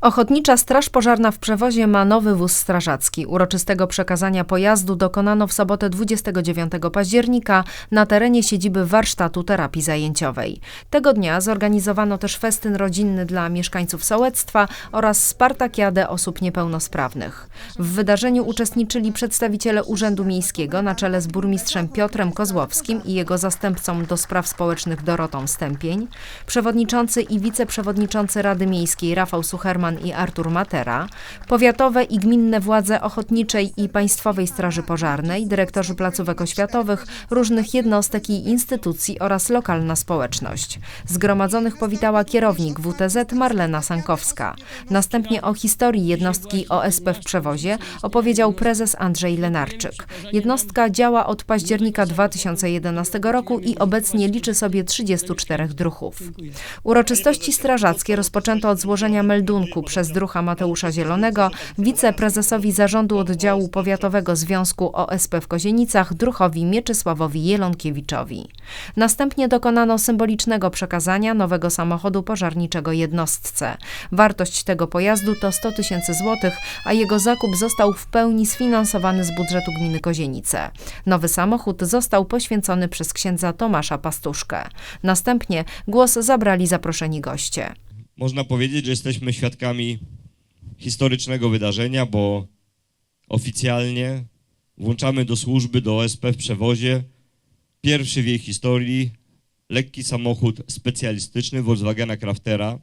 Ochotnicza Straż Pożarna w Przewozie ma nowy wóz strażacki. Uroczystego przekazania pojazdu dokonano w sobotę 29 października na terenie siedziby warsztatu terapii zajęciowej. Tego dnia zorganizowano też festyn rodzinny dla mieszkańców sołectwa oraz spartakiadę osób niepełnosprawnych. W wydarzeniu uczestniczyli przedstawiciele Urzędu Miejskiego na czele z burmistrzem Piotrem Kozłowskim i jego zastępcą do spraw społecznych Dorotą Stępień, przewodniczący i wiceprzewodniczący Rady Miejskiej Rafał Sucherman i Artur Matera, powiatowe i gminne władze Ochotniczej i Państwowej Straży Pożarnej, dyrektorzy placówek oświatowych, różnych jednostek i instytucji oraz lokalna społeczność. Zgromadzonych powitała kierownik WTZ Marlena Sankowska. Następnie o historii jednostki OSP w Przewozie opowiedział prezes Andrzej Lenarczyk. Jednostka działa od października 2011 roku i obecnie liczy sobie 34 druhów. Uroczystości strażackie rozpoczęto od złożenia meldunku przez drucha Mateusza Zielonego, wiceprezesowi zarządu oddziału powiatowego Związku OSP w Kozienicach, druchowi Mieczysławowi Jelonkiewiczowi. Następnie dokonano symbolicznego przekazania nowego samochodu pożarniczego jednostce. Wartość tego pojazdu to 100 tysięcy złotych, a jego zakup został w pełni sfinansowany z budżetu gminy Kozienice. Nowy samochód został poświęcony przez księdza Tomasza Pastuszkę. Następnie głos zabrali zaproszeni goście. Można powiedzieć, że jesteśmy świadkami historycznego wydarzenia, bo oficjalnie włączamy do służby do OSP w przewozie pierwszy w jej historii lekki samochód specjalistyczny Volkswagena Craftera.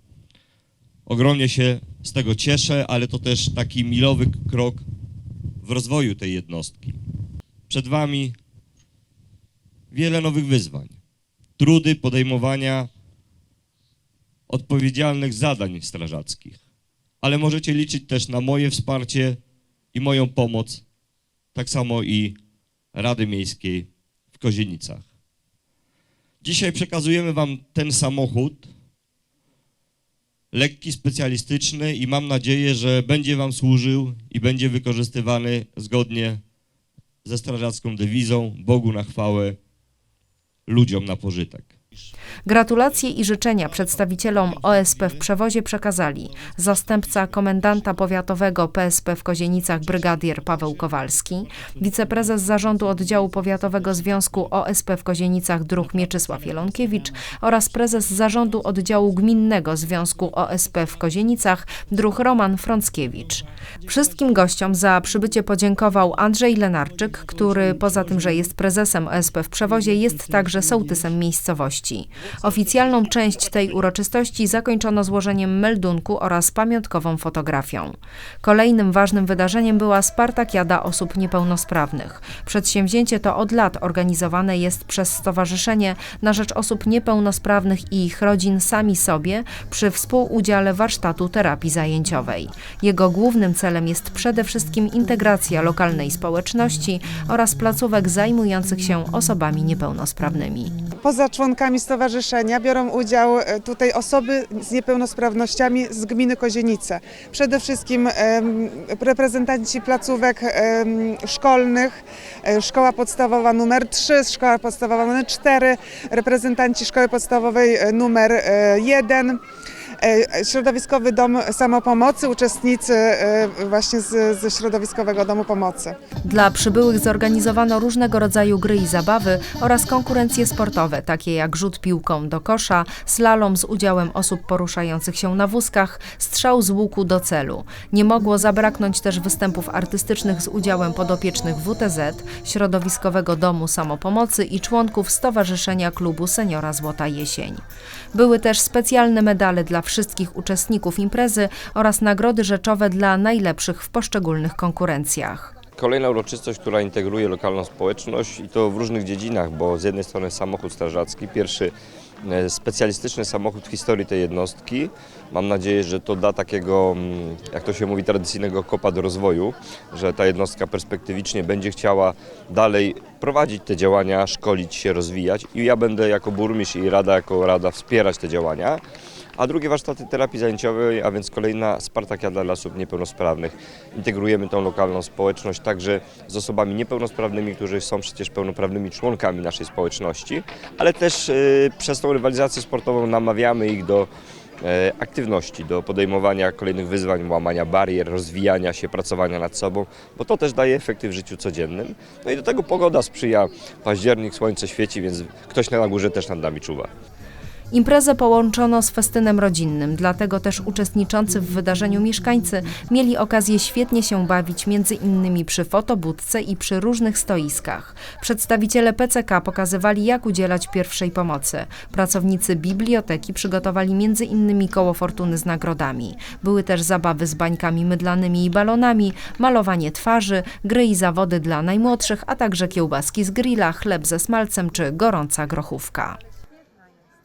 Ogromnie się z tego cieszę, ale to też taki milowy krok w rozwoju tej jednostki. Przed Wami wiele nowych wyzwań, trudy podejmowania odpowiedzialnych zadań strażackich, ale możecie liczyć też na moje wsparcie i moją pomoc, tak samo i Rady Miejskiej w Kozienicach. Dzisiaj przekazujemy Wam ten samochód, lekki, specjalistyczny i mam nadzieję, że będzie Wam służył i będzie wykorzystywany zgodnie ze strażacką dewizą Bogu na chwałę, ludziom na pożytek. Gratulacje i życzenia przedstawicielom OSP w Przewozie przekazali zastępca komendanta powiatowego PSP w Kozienicach brygadier Paweł Kowalski, wiceprezes zarządu oddziału powiatowego Związku OSP w Kozienicach druh Mieczysław Jelonkiewicz oraz prezes zarządu oddziału gminnego Związku OSP w Kozienicach druh Roman Frąckiewicz. Wszystkim gościom za przybycie podziękował Andrzej Lenarczyk, który poza tym, że jest prezesem OSP w Przewozie, jest także sołtysem miejscowości. Oficjalną część tej uroczystości zakończono złożeniem meldunku oraz pamiątkową fotografią. Kolejnym ważnym wydarzeniem była Spartakiada Osób Niepełnosprawnych. Przedsięwzięcie to od lat organizowane jest przez Stowarzyszenie na Rzecz Osób Niepełnosprawnych i ich rodzin sami sobie przy współudziale warsztatu terapii zajęciowej. Jego głównym celem jest przede wszystkim integracja lokalnej społeczności oraz placówek zajmujących się osobami niepełnosprawnymi. Poza członkami stowarzyszenia biorą udział e, tutaj osoby z niepełnosprawnościami z gminy Kozienice. Przede wszystkim reprezentanci placówek szkolnych, e, szkoła podstawowa numer 3, szkoła podstawowa numer 4, reprezentanci szkoły podstawowej e, numer 1. Środowiskowy Dom Samopomocy, uczestnicy e, właśnie z, ze Środowiskowego Domu Pomocy. Dla przybyłych zorganizowano różnego rodzaju gry i zabawy oraz konkurencje sportowe, takie jak rzut piłką do kosza, slalom z udziałem osób poruszających się na wózkach, strzał z łuku do celu. Nie mogło zabraknąć też występów artystycznych z udziałem podopiecznych WTZ, Środowiskowego Domu Samopomocy i członków Stowarzyszenia Klubu Seniora Złota Jesień. Były też specjalne medale dla wszystkich uczestników imprezy oraz nagrody rzeczowe dla najlepszych w poszczególnych konkurencjach. Kolejna uroczystość, która integruje lokalną społeczność i to w różnych dziedzinach, bo z jednej strony samochód strażacki, pierwszy e, specjalistyczny samochód w historii tej jednostki. Mam nadzieję, że to da takiego, mm, jak to się mówi, tradycyjnego kopa do rozwoju, że ta jednostka perspektywicznie będzie chciała dalej prowadzić te działania, szkolić się, rozwijać i ja będę jako burmistrz i rada jako rada wspierać te działania. A drugie warsztaty terapii zajęciowej, a więc kolejna Spartakiada dla osób niepełnosprawnych. Integrujemy tą lokalną społeczność także z osobami niepełnosprawnymi, którzy są przecież pełnoprawnymi członkami naszej społeczności, ale też y, przez tą rywalizację sportową namawiamy ich do e, aktywności, do podejmowania kolejnych wyzwań, łamania barier, rozwijania się, pracowania nad sobą, bo to też daje efekty w życiu codziennym. No i do tego pogoda sprzyja, październik, słońce świeci, więc ktoś na górze też nad nami czuwa. Imprezę połączono z festynem rodzinnym, dlatego też uczestniczący w wydarzeniu mieszkańcy mieli okazję świetnie się bawić między innymi przy fotobudce i przy różnych stoiskach. Przedstawiciele PCK pokazywali jak udzielać pierwszej pomocy. Pracownicy biblioteki przygotowali między innymi koło fortuny z nagrodami. Były też zabawy z bańkami mydlanymi i balonami, malowanie twarzy, gry i zawody dla najmłodszych, a także kiełbaski z grilla, chleb ze smalcem czy gorąca grochówka.